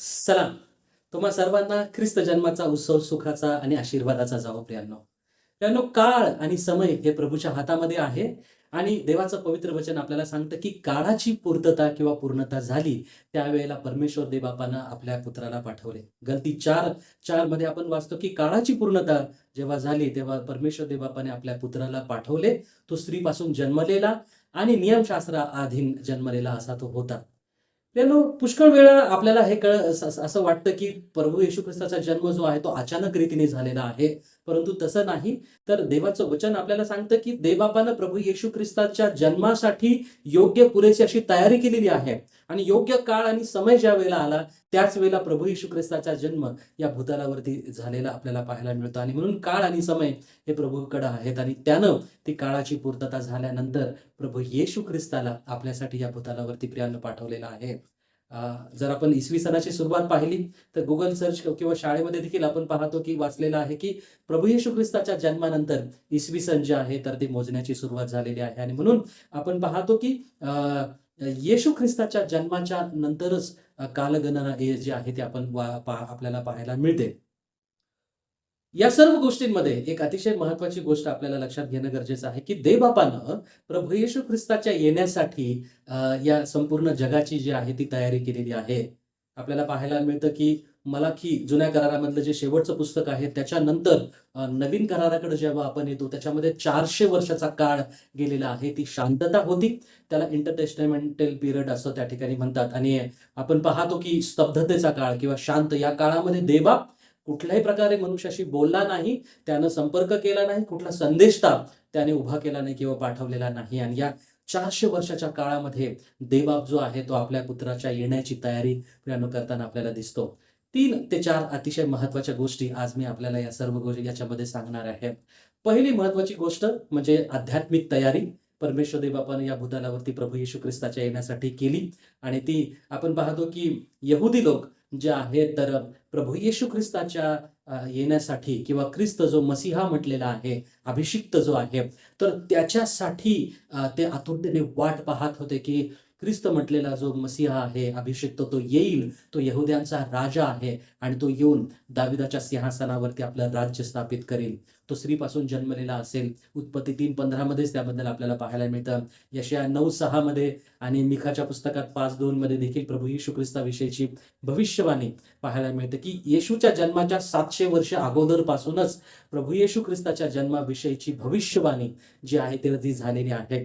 सलाम. तुम्हा सर्वांना ख्रिस्त जन्माचा उत्सव सुखाचा आणि आशीर्वादाचा जावो प्रियांनो. प्रियांनो काळ आणि समय हे प्रभूच्या हातामध्ये आहे आणि देवाचं पवित्र वचन आपल्याला सांगतं की काळाची पूर्तता किंवा पूर्णता झाली त्यावेळेला परमेश्वर देवबापानं आपल्या पुत्राला पाठवले. गलती चार चारमध्ये आपण वाचतो की काळाची पूर्णता जेव्हा झाली तेव्हा परमेश्वर देबापाने आपल्या पुत्राला पाठवले तो स्त्रीपासून जन्मलेला आणि नियमशास्त्रा अधीन जन्मलेला असा तो होता. त्यानं पुष्कळ वेळा आपल्याला हे कळ असं वाटतं की प्रभू येशू ख्रिस्ताचा जन्म जो आहे तो अचानक रीतीने झालेला आहे. परंतु तसं नाही. तर देवाचं वचन आपल्याला सांगतं की देवबापानं प्रभू येशू ख्रिस्ताच्या जन्मासाठी योग्य पुरेशी अशी तयारी केलेली आहे. आणि योग्य काळ आणि समय ज्या वेळेला आला त्याच वेळेला प्रभू येशू ख्रिस्ताचा जन्म या भूतालावरती झालेला आपल्याला पाहायला मिळतो. आणि म्हणून काळ आणि समय हे प्रभूकडे आहेत. आणि त्यानं ती काळाची पूर्तता झाल्यानंतर प्रभू येशू ख्रिस्ताला आपल्यासाठी या भूतालावरती प्रियानं पाठवलेला आहे. जर आपण इसवी सणाची सुरुवात पाहिली तर गुगल सर्च किंवा शाळेमध्ये देखील आपण पाहतो की वाचलेलं आहे की प्रभू येशू ख्रिस्ताच्या जन्मानंतर इसवी सन जे आहे तर ते मोजण्याची सुरुवात झालेली आहे. आणि म्हणून आपण पाहतो की येशू ख्रिस्ताच्या जन्माच्या नंतरच कालगणना हे जे आहे ते आपण वा- पा- आपल्याला पाहायला मिळते. या सर्व गोष्टींमध्ये एक अतिशय महत्वाची गोष्ट आपल्याला लक्षात घेणं गरजेचं आहे की देवबापानं प्रभू येशू ख्रिस्ताच्या येण्यासाठी या संपूर्ण जगाची जी आहे ती तयारी केलेली आहे. आपल्याला पाहायला मिळतं की मला की जुन्या करारामधलं जे शेवटचं पुस्तक आहे त्याच्यानंतर नवीन कराराकडे जेव्हा आपण येतो त्याच्यामध्ये चारशे वर्षाचा काळ गेलेला आहे. ती शांतता होती. त्याला इंटरटेस्टमेंटल पिरियड असं त्या ठिकाणी म्हणतात. आणि आपण पाहतो की स्तब्धतेचा काळ किंवा शांत या काळामध्ये देबाप कुठल्याही प्रकारे मनुष्याशी बोलला नाही त्यानं संपर्क केला नाही कुठला संदेशता त्याने उभा केला नाही किंवा पाठवलेला नाही. आणि या चारशे वर्षाच्या काळामध्ये देवबाप जो आहे तो आपल्या पुत्राच्या येण्याची तयारी प्रियानो करताना आपल्याला दिसतो. तीन ते चार अतिशय महत्त्वाच्या गोष्टी आज मी आपल्याला या सर्व गोष्टी याच्यामध्ये सांगणार आहे. पहिली महत्वाची गोष्ट म्हणजे आध्यात्मिक तयारी. परमेश्वर देवबापाने या भूतालावरती प्रभू येशू ख्रिस्ताच्या येण्यासाठी केली. आणि ती आपण पाहतो की यहुदी लोक जे आहेत तर प्रभू येशू ख्रिस्ताच्या येण्यासाठी किंवा ख्रिस्त जो मसिहा म्हटलेला आहे अभिषिक्त जो आहे तर त्याच्यासाठी ते आतुरतेने वाट पाहत होते की ख्रिस्त म्हटलेला जो मसिहा आहे अभिषिक्त तो येईल. तो यहुद्यांचा राजा आहे आणि तो येऊन दाविदाच्या सिंहासनावरती आपलं राज्य स्थापित करेल. तो स्त्रीपासून जन्मलेला असेल. उत्पत्ती तीन पंधरा मध्येच त्याबद्दल आपल्याला पाहायला मिळतं. यशया नऊ सहा मध्ये आणि मिखाच्या पुस्तकात पाच दोन मध्ये देखील प्रभू येशू ख्रिस्ताविषयीची भविष्यवाणी पाहायला मिळते की येशूच्या जन्माच्या सातशे वर्ष अगोदर पासूनच प्रभू येशू ख्रिस्ताच्या जन्माविषयीची भविष्यवाणी जी आहे ती झालेली आहे.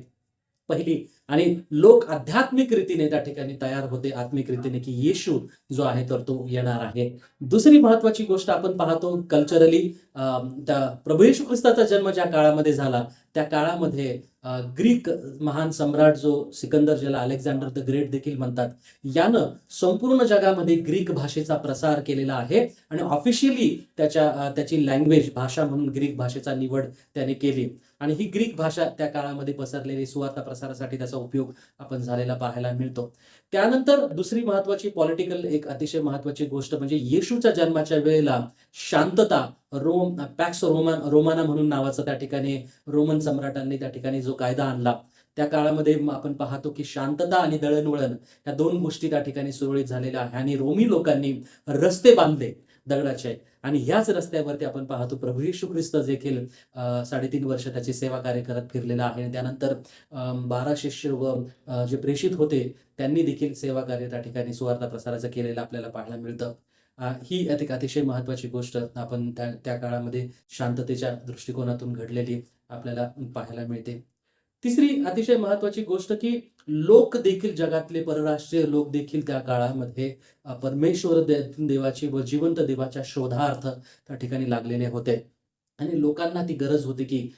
पहिली आणि लोक आध्यात्मिक रीतीने त्या ठिकाणी तयार होते आत्मिक रीतीने की येशू जो आहे तर तो येणार आहे. दुसरी महत्वाची गोष्ट आपण पाहतो कल्चरली त्या प्रभू येशू ख्रिस्ताचा जन्म ज्या काळामध्ये झाला त्या काळामध्ये ग्रीक महान सम्राट जो सिकंदर ज्याला अलेक्झांडर द ग्रेट देखील म्हणतात यानं संपूर्ण जगामध्ये ग्रीक भाषेचा प्रसार केलेला आहे आणि ऑफिशियली त्याच्या त्याची लँग्वेज भाषा म्हणून ग्रीक भाषेचा निवड त्याने केली. आणि ही ग्रीक भाषा त्या काळामध्ये पसरलेली सुवार्ता प्रसारासाठी त्याचा उपयोग आपण झालेला पाहायला मिळतो. त्यानंतर दुसरी महत्वाची पॉलिटिकल एक अतिशय महत्वाची गोष्ट म्हणजे येशूच्या जन्माच्या वेळेला शांतता रोम पॅक्स रोमन रोमाना म्हणून नावाचा त्या ठिकाणी रोमन सम्राटांनी त्या ठिकाणी जो कायदा आणला त्या काळामध्ये आपण पाहतो की शांतता आणि दळणवळण या दोन गोष्टी त्या ठिकाणी सुरळीत झालेल्या आहे आणि रोमी लोकांनी रस्ते बांधले दगडाचे आणि ह्याच रस्त्यावरती आपण पाहतो प्रभू येशू ख्रिस्त देखील साडेतीन वर्ष त्याची सेवा कार्य करत फिरलेला आहे. त्यानंतर बारा शिष्य व जे प्रेषित होते त्यांनी देखील सेवा कार्य त्या ठिकाणी सुवार्ता प्रसाराचं केलेलं आपल्याला पाहायला मिळतं. ही एक अतिशय महत्वाची गोष्ट आपण त्या त्या काळामध्ये शांततेच्या दृष्टिकोनातून घडलेली आपल्याला पाहायला मिळते. तिसरी अतिशय महत्वाची गोष्ट की लोक देखील जगातले परराष्ट्रीय लोक देखील त्या काळामध्ये परमेश्वर दे- देवाची व जिवंत देवाच्या शोधार्थ त्या ठिकाणी लागलेले होते. आणि लोकांना ती गरज होती की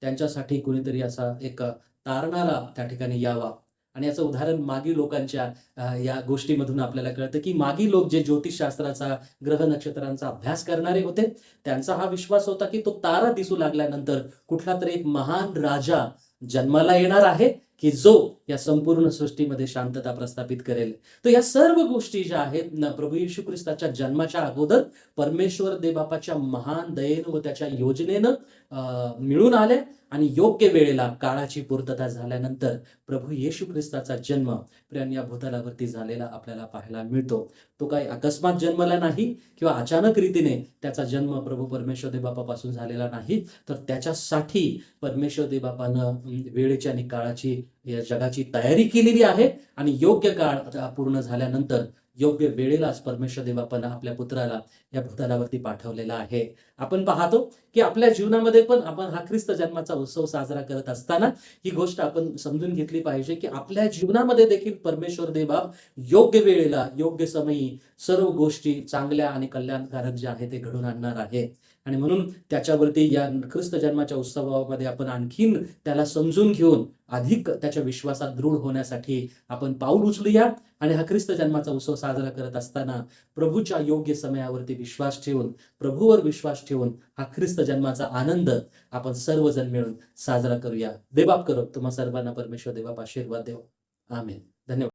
त्यांच्यासाठी कुणीतरी असा एक तारणारा त्या ठिकाणी यावा. आणि याचं उदाहरण मागी लोकांच्या या गोष्टीमधून आपल्याला कळतं की मागी लोक जे ज्योतिषशास्त्राचा ग्रह नक्षत्रांचा अभ्यास करणारे होते त्यांचा हा विश्वास होता की तो तारा दिसू लागल्यानंतर कुठला तरी एक महान राजा जन्माला येणार आहे. की जो या संपूर्ण सृष्टीमध्ये शांतता प्रस्थापित करेल. तर या सर्व गोष्टी ज्या आहेत ना प्रभू येशू ख्रिस्ताच्या जन्माच्या अगोदर परमेश्वर देबापाच्या महान दयेनं व त्याच्या योजनेनं अं, मिळून आले आणि योग्य वेळेला काळाची पूर्तता झाल्यानंतर प्रभू येशू ख्रिस्ताचा जन्म प्रेम या भूतलावरती झालेला आपल्याला पाहायला मिळतो. तो काही अकस्मात जन्मला नाही किंवा अचानक रीतीने त्याचा जन्म प्रभू परमेश्वर देबापापासून झालेला नाही तर त्याच्यासाठी परमेश्वर देबापानं वेळेची आणि काळाची या जगाची तयारी केलेली आहे आणि योग्य काळ पूर्ण झाल्यानंतर योग्य वेळेलाच परमेश्वर देवापण आपल्या पुत्राला या भूतालावरती पाठवलेला आहे. आपण पाहतो की आपल्या जीवनामध्ये पण आपण हा ख्रिस्त जन्माचा उत्सव साजरा करत असताना ही गोष्ट आपण समजून घेतली पाहिजे की आपल्या जीवनामध्ये देखील परमेश्वर देवा योग्य वेळेला योग्य समयी सर्व गोष्टी चांगल्या आणि कल्याणकारक ज्या आहेत ते घडून आणणार आहे. आणि म्हणून त्याच्यावरती या ख्रिस्त जन्माच्या उत्सवामध्ये आपण आणखीन त्याला समजून घेऊन अधिक त्याच्या विश्वासात दृढ होण्यासाठी आपण पाऊल उचलूया. आणि हा ख्रिस्त जन्माचा उत्सव साजरा करत असताना प्रभूच्या योग्य समयावरती विश्वास ठेवून प्रभूवर विश्वास ठेवून हा ख्रिस्त जन्माचा आनंद आपण सर्वजण मिळून साजरा करूया. देबाप करो तुम्हा सर्वांना परमेश्वर देवाप आशीर्वाद देव. आमेन. धन्यवाद.